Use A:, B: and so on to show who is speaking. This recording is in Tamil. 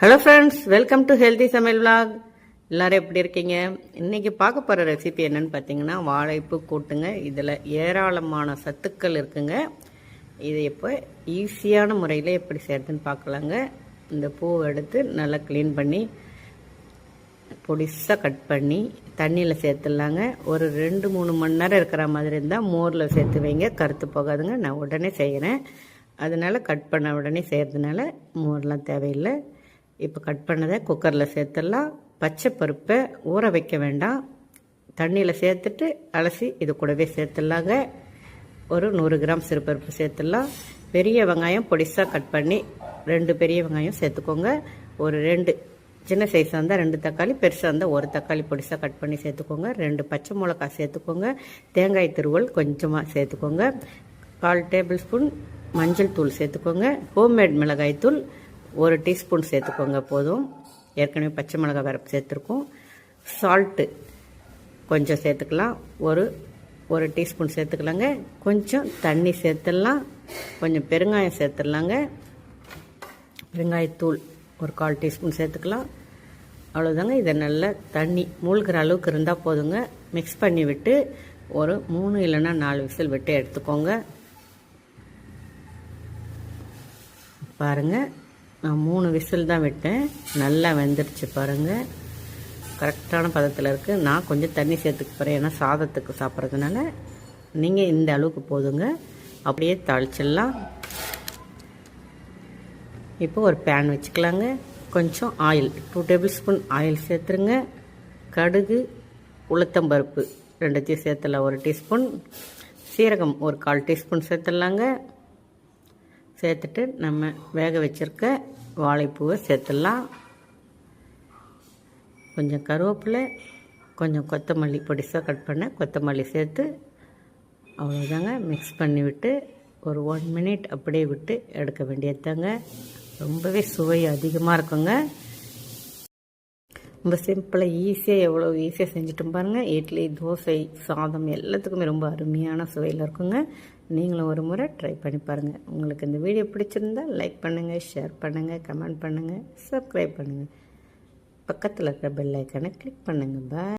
A: Hello friends welcome to healthy சமையல் vlog. எல்லாரும் எப்படி இருக்கீங்க? இன்னைக்கு பார்க்க போகிற ரெசிபி என்னன்னு பார்த்தீங்கன்னா வாழைப்பூ கூட்டுங்க. இதில் ஏராளமான சத்துக்கள் இருக்குங்க. இது இப்போ ஈஸியான முறையில் எப்படி செய்யறதுன்னு பார்க்கலாங்க. இந்த பூவை எடுத்து நல்லா க்ளீன் பண்ணி பொடிசாக கட் பண்ணி தண்ணியில் சேர்த்துடலாங்க. ஒரு ரெண்டு மூணு மணி நேரம் இருக்கிற மாதிரி இருந்தால் மோரில் சேர்த்து வைங்க. கருத்து போகாதுங்க. நான் உடனே செய்கிறேன் அதனால் கட் பண்ண உடனே செய்கிறதுனால மோர்லாம் தேவையில்லை. இப்போ கட் பண்ணதை குக்கரில் சேர்த்துடலாம். பச்சை பருப்பை ஊற வைக்க வேண்டாம். தண்ணியில் சேர்த்துட்டு அலசி இது கூடவே சேர்த்துடலாங்க. ஒரு நூறு கிராம் சிறுபருப்பு சேர்த்துடலாம். பெரிய வெங்காயம் பொடிசாக கட் பண்ணி ரெண்டு பெரிய வெங்காயம் சேர்த்துக்கோங்க. ஒரு ரெண்டு சின்ன சைஸாக இருந்தால் ரெண்டு தக்காளி பெருசாக இருந்தால் ஒரு தக்காளி பொடிசாக கட் பண்ணி சேர்த்துக்கோங்க. ரெண்டு பச்சை மிளகா சேர்த்துக்கோங்க. தேங்காய் திருவல் கொஞ்சமாக சேர்த்துக்கோங்க. கால் டேபிள் ஸ்பூன் மஞ்சள் தூள் சேர்த்துக்கோங்க. ஹோம்மேட் மிளகாய் தூள் ஒரு டீஸ்பூன் சேர்த்துக்கோங்க போதும். ஏற்கனவே பச்சை மிளகாய் வரப்பு சேர்த்துருக்கோம். சால்ட்டு கொஞ்சம் சேர்த்துக்கலாம். ஒரு ஒரு டீஸ்பூன் சேர்த்துக்கலாங்க. கொஞ்சம் தண்ணி சேர்த்துடலாம். கொஞ்சம் பெருங்காயம் சேர்த்துடலாங்க. பெருங்காயத்தூள் ஒரு கால் டீஸ்பூன் சேர்த்துக்கலாம். அவ்வளோதாங்க இதை நல்லா தண்ணி மூழ்கிற அளவுக்கு இருந்தால் போதுங்க. மிக்ஸ் பண்ணி விட்டு ஒரு மூணு இல்லைன்னா நாலு விசில் விட்டு எடுத்துக்கோங்க. பாருங்கள் நான் மூணு விசில் தான் விட்டேன். நல்லா வெந்துருச்சு பாருங்கள் கரெக்டான பதத்தில் இருக்குது நான் கொஞ்சம் தண்ணி சேர்த்துக்க போகிறேன் ஏன்னா சாதத்துக்கு சாப்பிட்றதுனால. நீங்கள் இந்த அளவுக்கு போதுங்க. அப்படியே தாளிச்சிடலாம். இப்போ ஒரு பேன் வச்சுக்கலாங்க. கொஞ்சம் oil two tablespoon oil சேர்த்துருங்க. கடுகு உளுத்தம்பருப்பு ரெண்டுத்தையும் சேர்த்துடலாம். ஒரு டீஸ்பூன் சீரகம் ஒரு கால் டீஸ்பூன் சேர்த்துடலாங்க. சேர்த்துட்டு நம்ம வேக வச்சுருக்க வாழைப்பூவை சேர்த்துடலாம். கொஞ்சம் கருவேப்பிலை கொஞ்சம் கொத்தமல்லி பொடிசாக கட் பண்ண கொத்தமல்லி சேர்த்து அவ்வளோதாங்க மிக்ஸ் பண்ணி விட்டு ஒரு ஒன் மினிட் அப்படியே விட்டு எடுக்க வேண்டியதாங்க ரொம்பவே சுவை அதிகமாக இருக்குங்க. ரொம்ப சிம்பிளாக ஈஸியாக எவ்வளோ ஈஸியாக செஞ்சுட்டு பாருங்கள் இட்லி தோசை சாதம் எல்லாத்துக்குமே ரொம்ப அருமையான சுவையில் இருக்குங்க. நீங்களும் ஒரு முறை ட்ரை பண்ணி பாருங்கள் உங்களுக்கு இந்த வீடியோ பிடிச்சிருந்தா லைக் பண்ணுங்கள் ஷேர் பண்ணுங்கள் கமெண்ட் பண்ணுங்கள் சப்ஸ்கிரைப் பண்ணுங்கள் பக்கத்தில் இருக்கிற பெல் ஐக்கானை கிளிக் பண்ணுங்கள் பாய்